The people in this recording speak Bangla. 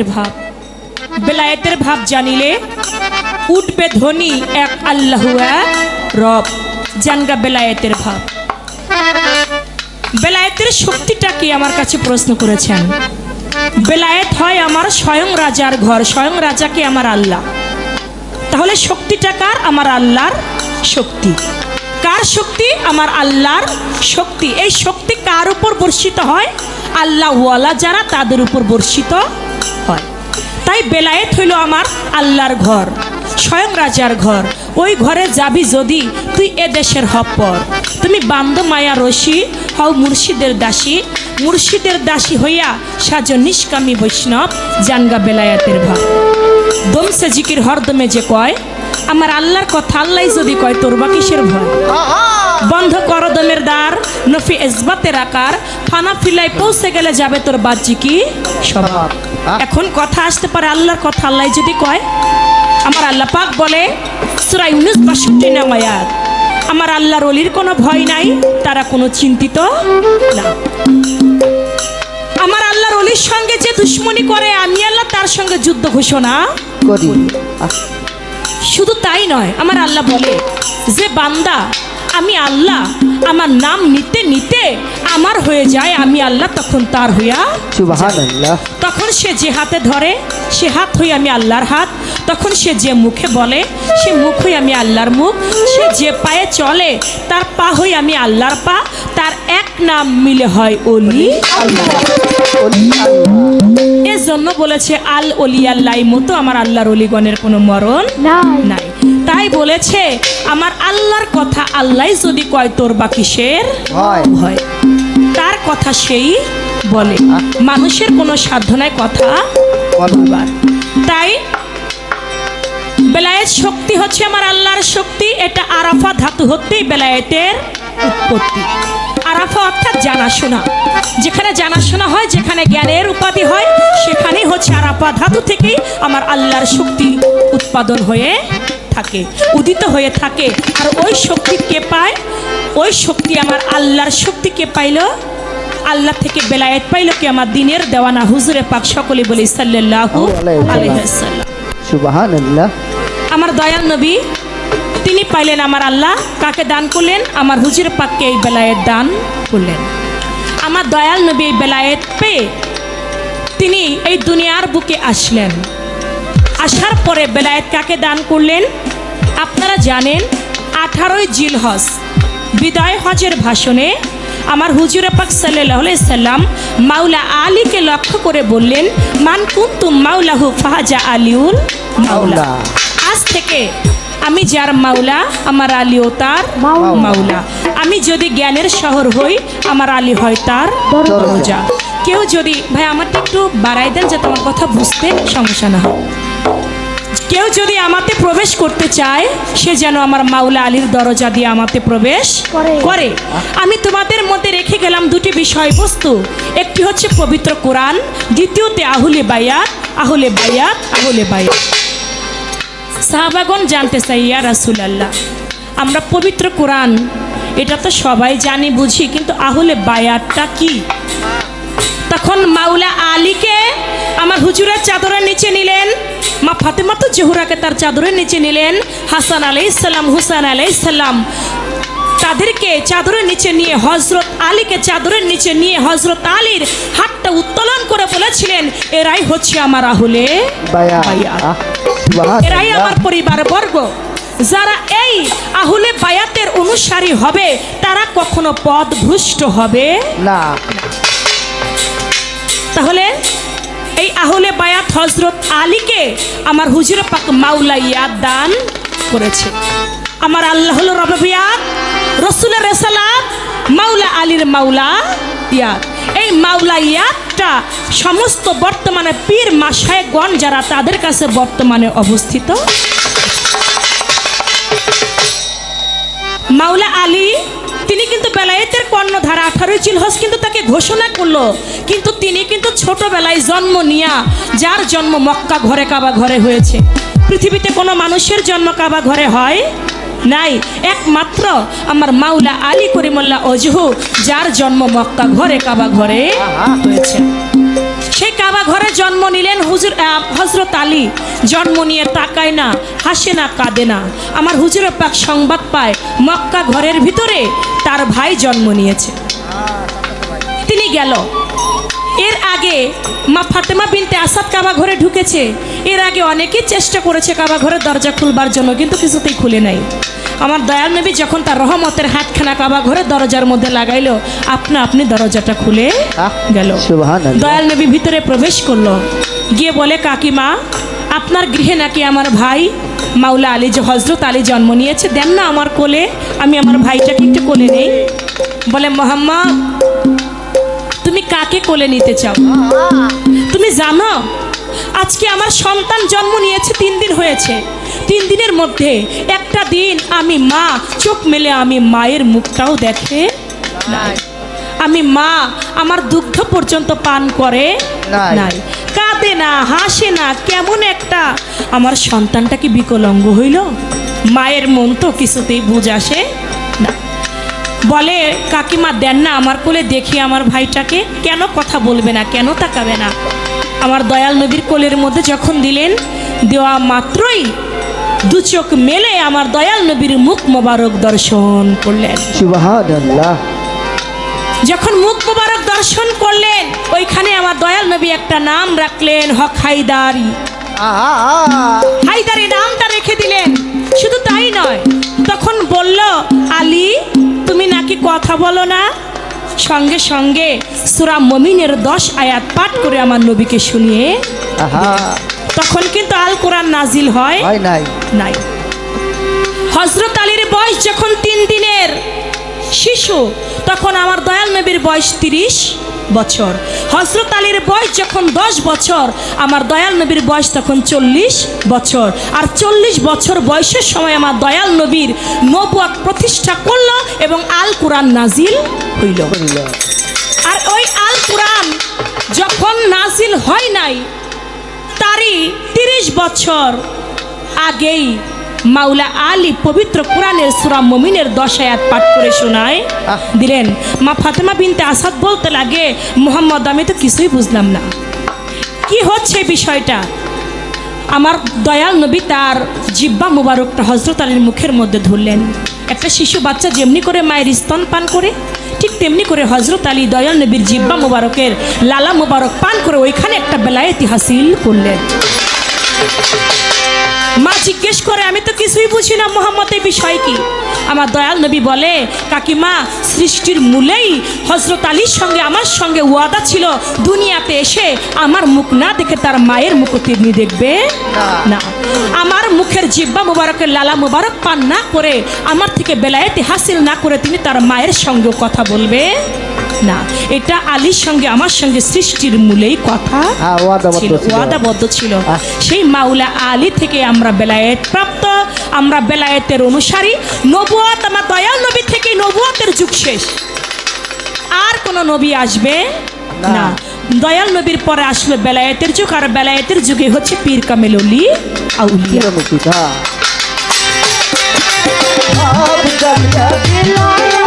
ভাব। বেলায়েতের ভাব জানিলে উঠবে ধ্বনি এক আল্লাহু রব। জানগা বেলায়েতের ভাব। বেলায়েতের শক্তিটা কি আমার কাছে প্রশ্ন করেছেন? বেলায়েত হয় আমার স্বয়ং রাজার ঘর, স্বয়ং রাজাকে আমার আল্লাহ। তাহলে শক্তিটা কার? আমার আল্লাহর শক্তি। কার শক্তি? আমার আল্লাহর শক্তি। এই শক্তি কার উপর বর্ষিত হয়? আল্লাহ ওয়ালা যারা তাদের উপর বর্ষিত হয়। তাই বেলায়েত হইল আমার আল্লাহর ঘর, স্বয়ং রাজার ঘর। ওই ঘরে যাবি যদি তুই এ দেশের হপ্পর তুমি বান্দ মায়া রশি হও মুর্শিদের দাসী। মুর্শিদের দাসী হইয়া সাজ নিষ্কামী বৈষ্ণব, জানগা বেলায়েতের ভাব। দমসে জিকির হরদমে যে কয়, আমার আল্লাহর কথা আল্লাহ যদি কয়, তোর বা কিসের ভয়? বন্ধ কর দমের দ্বার নফি এজবাতের আকার ফানা ফিলাই পৌঁছে গেলে যাবে তোর বাহ্যি কি স্বভাব এখন কথা আসতে পারে আল্লাহর কথা আল্লাহ যদি কয় আমার আল্লাহ পাক বলে সুরাই উনিশ বাষট্টি নামায়াত আমার আল্লাহর অলির কোনো ভয় নাই তারা কোনো চিন্তিত না। আমার আল্লাহর অলির সঙ্গে যে দুশ্মনী করে আমি আল্লাহ তার সঙ্গে যুদ্ধ ঘোষণা করি। শুধু তাই নয় আমার আল্লাহ বলে যে বান্দা আমি আল্লাহ আমার নাম নিতে নিতে আমার হয়ে যায় আমি আল্লাহ তখন তার হইয়া তখন সে যে হাতে ধরে সে হাত হই আমি আল্লাহর হাত। তখন সে যে মুখে বলে সে মুখ হই আমি আল্লাহর মুখ। সে যে পায়ে চলে তার পা হই আমি আল্লাহর পা। তার এক নাম মিলে হয় অলি ওলি আল্লাহ। এর জন্য বলেছে আল অলি আল্লাহ মতো আমার আল্লাহর অলিগণের কোনো মরণ নাই। তাই বলেছে আমার আল্লাহর কথা আল্লাহ যদি কয় তোর বা কিসের? হয়। ভয়। তার কথা সেই বলে। মানুষের কোনো সাধনায় কথা বলবার। তাই বেলায়েত শক্তি হচ্ছে আমার আল্লাহর শক্তি এটা আরাফা ধাতু হতেই বেলায়েতের উৎপত্তি। আরাফা অর্থাৎ জানাশোনা। যেখানে জানাশোনা হয় যেখানে জ্ঞানের উপাধি হয় সেখানেই হচ্ছে আরাফা ধাতু থেকেই আমার আল্লাহর শক্তি উৎপাদন হয়ে থাকে উদিত হয়ে থাকে। আর ওই শক্তি কে পায়? ওই শক্তি আমার আল্লাহর শক্তি কে পাইলো? আল্লাহ থেকে বেলায়েত পাইলো কি আমার দিনের দেওয়ানা? হুজুরে পাক সকলে বলি আলাইহি আমার দয়াল নবী তিনি পাইলেন আমার আল্লাহ। কাকে দান করলেন? আমার হুজুর পাককে এই বেলায়েত দান করলেন। আমার দয়াল নবী এই বেলায়েত পেয়ে তিনি এই দুনিয়ার বুকে আসলেন। আসার পরে বেলায়েত কাকে দান করলেন? আপনারা জানেন আঠারোই জিলহজ বিদায় হজের ভাষণে আমার হুজুরে পাক সাল্লাহ সাল্লাম মাওলা আলীকে লক্ষ্য করে বললেন মান কুন্তুম মাওলাহু ফাহাজা আলিউল মাওলা। মাওলা। আজ থেকে আমি যার মাওলা আমার আলীও তার মাওলা। আমি যদি জ্ঞানের শহর হই আমার আলী হয় তার দরজা। কেউ যদি ভাই আমারটা একটু বাড়াই দেন যাতে আমার কথা বুঝতে সমস্যা না হয়। কেউ যদি আমাতে প্রবেশ করতে চায় সে যেন আমার মাওলা আলীর দরজা দিয়ে আমাতে প্রবেশ করে। আমি তোমাদের মধ্যে রেখে গেলাম দুটি বিষয়বস্তু। একটি হচ্ছে পবিত্র কোরআন দ্বিতীয়তে আহুলে বায়াত আহুলে বায়াত আহুলে বায়াত। সাহাবাগন জানতে চাই ইয়া রাসুল আল্লাহ আমরা পবিত্র কোরআন এটা তো সবাই জানি বুঝি কিন্তু আহলে বায়াতটা কি? তখন মাওলা আলীকে আমার হুজুরের চাদরের নিচে নিলেন। মা ফাতেমা তো জহুরাকে তার চাদরের নিচে নিলেন হাসান আলাই ইসাল্লাম হুসান আলাই ইসাল্লাম তাদেরকে চাদরের নিচে নিয়ে হজরত আলীকে চাদরের নিচে নিয়ে হজরত আলীর হাতটা উত্তোলন করে বলেছিলেন এরাই হচ্ছে আমার আহুলে এরাই আমার পরিবার বর্গ যারা এই আহুলে বায়াতের অনুসারী হবে তারা কখনো পদ ভ্রষ্ট হবে? না। তাহলে এই আহলে বায়াত হজরত আলীকে আমার হুজুরে পাক মাওলা ইয়াদ দান করেছে। আমার আল্লাহ হলো রবিয়াত রসুলের রেসালাত, মাওলা আলীর মাওলা ইয়াদ। এই মাওলা ইয়াদটা সমস্ত বর্তমানে পীর মাসায়গণ যারা তাদের কাছে বর্তমানে অবস্থিত। মাওলা আলী বেলায়েতের কর্ণধারা আঠারোই চিলহস কিন্তু তাকে ঘোষণা করল। কিন্তু তিনি কিন্তু ছোটবেলায় জন্ম নিয়া যার জন্ম মক্কা ঘরে কাবা ঘরে হয়েছে। পৃথিবীতে কোনো মানুষের জন্ম কাবা ঘরে হয় নাই। একমাত্র আমার মাওলা আলী করিমল্লা অজহু যার জন্ম মক্কা ঘরে কাবা ঘরে হয়েছে। সেই কাবা ঘরে জন্ম নিলেন হুজুর হজরত আলী। জন্ম নিয়ে তাকায় না, হাসে না, কাঁদে না। আমার হুজুর পাক সংবাদ পায়, মক্কা ঘরের ভিতরে তার ভাই জন্ম নিয়েছে। তিনি গেল। এর আগে মা ফাতেমা বিনতে আসাদ কাবা ঘরে ঢুকেছে। এর আগে অনেকেই চেষ্টা করেছে কাবা ঘরের দরজা খুলবার জন্য, কিন্তু কিছুতেই খুলে নাই। আমার দয়াল নবী যখন তার রহমতের হাতখানা কাবা ঘরের দরজার মধ্যে লাগাইলো আপনা আপনি দরজাটা খুলে গেল। দয়াল নবী ভিতরে প্রবেশ করল। গিয়ে বলে কাকিমা আপনার গৃহে নাকি আমার ভাই মাওলা আলী যে হজরত আলী জন্ম নিয়েছে? দেন না আমার কোলে আমি আমার ভাইটাকে একটু কোলে নেই। বলে মোহাম্মদ তুমি কাকে কোলে নিতে চাও? তুমি জানো আজকে আমার সন্তান জন্ম নিয়েছে তিন দিন হয়েছে। তিন দিনের মধ্যে একটা দিন আমি মা চোখ মেলে আমি মায়ের মুখটাও দেখে নাই। আমি মা আমার দুগ্ধ পর্যন্ত পান করে নাই। কাঁদে না হাসে না কেমন একটা। আমার সন্তানটা কি বিকলঙ্গ হইল? মায়ের মন তো কিছুতেই বুঝ আসে না। বলে কাকিমা দেন না আমার কোলে দেখি আমার ভাইটাকে। কেন কথা বলবে না কেন তাকাবে না? আমার দয়াল নবীর কোলের মধ্যে যখন দিলেন দেওয়া মাত্রই দু চোখ মেলে আমার দয়াল নবীর মুখ মোবারক দর্শন করলেন। যখন মুখ মোবারক দর্শন করলেন ওইখানে আমার দয়াল নবী একটা নাম রাখলেন হক হাইদারি আহা। হায়দারি নামটা রেখে দিলেন। শুধু তাই নয় তখন বলল আলী তুমি নাকি কথা বলো না? সঙ্গে সঙ্গে সুরা মমিনের দশ আয়াত পাঠ করে আমার নবীকে শুনিয়ে তখন কিন্তু আল কোরআন নাজিল হয় নাই। নাই। হজরত আলীর বয়স যখন তিন দিনের শিশু তখন আমার দয়াল নবীর বয়স তিরিশ বছর। হজরত আলীর বয়স যখন দশ বছর আমার দয়াল নবীর বয়স তখন চল্লিশ বছর। আর চল্লিশ বছর বয়সের সময় আমার দয়াল নবীর নবুয়াক প্রতিষ্ঠা করল এবং আল কোরআন নাজিল হইল। আর ওই আল কোরআন যখন নাজিল হয় নাই তারই তিরিশ বছর আগেই মাওলা আলী পবিত্র কোরআনের সুরা মমিনের দশ আয়াত পাঠ করে শোনায়। দিলেন মা ফাতেমা বিনতে আসাদ বলতে লাগে মোহাম্মদ আমি তো কিছুই বুঝলাম না। কি হচ্ছে বিষয়টা? আমার দয়াল নবী তার জিব্বা মুবারকটা হজরত আলীর মুখের মধ্যে ধরলেন। একটা শিশু বাচ্চা যেমনি করে মায়ের স্তন পান করে, ঠিক তেমনি করে হজরত আলী দয়াল নবীর জিব্বা মুবারকের লালা মুবারক পান করে ওইখানে একটা বেলায়েতি হাসিল করলেন। মা জিজ্ঞেস করে, আমি তো কিছুই বুঝি না, মোহাম্মদ, এই বিষয় কি? আমার দয়াল নবী বলে, কাকিমা, সৃষ্টির মূলেই হজরত আলীর সঙ্গে, আমার সঙ্গে ওয়াদা ছিল, দুনিয়াতে এসে আমার মুখ না দেখে তার মায়ের মুখ তিনি দেখবে? না। আমার মুখের জিব্বা মুবারকের লালা মুবারক পান না করে, আমার থেকে বেলায়েতে হাসিল না করে তিনি তার মায়ের সঙ্গে কথা বলবে? না। এটা আলীর সঙ্গে আমার সঙ্গে সৃষ্টির মূলেই কথা হ্যাঁ ওয়াদাবদ্ধ ছিল। সেই মাওলা আলী থেকে আমরা বেলায়েত প্রাপ্ত আমরা বেলায়েতের অনুসারী। নবুয়াত আমার দয়াল নবী থেকে নবুয়াতের যুগ শেষ। আর কোন নবী আসবে না। দয়াল নবীর পরে আসলো বেলায়েতের যুগ আর বেলায়েতের যুগে হচ্ছে পীর কামেল অলি আউলিয়া। আব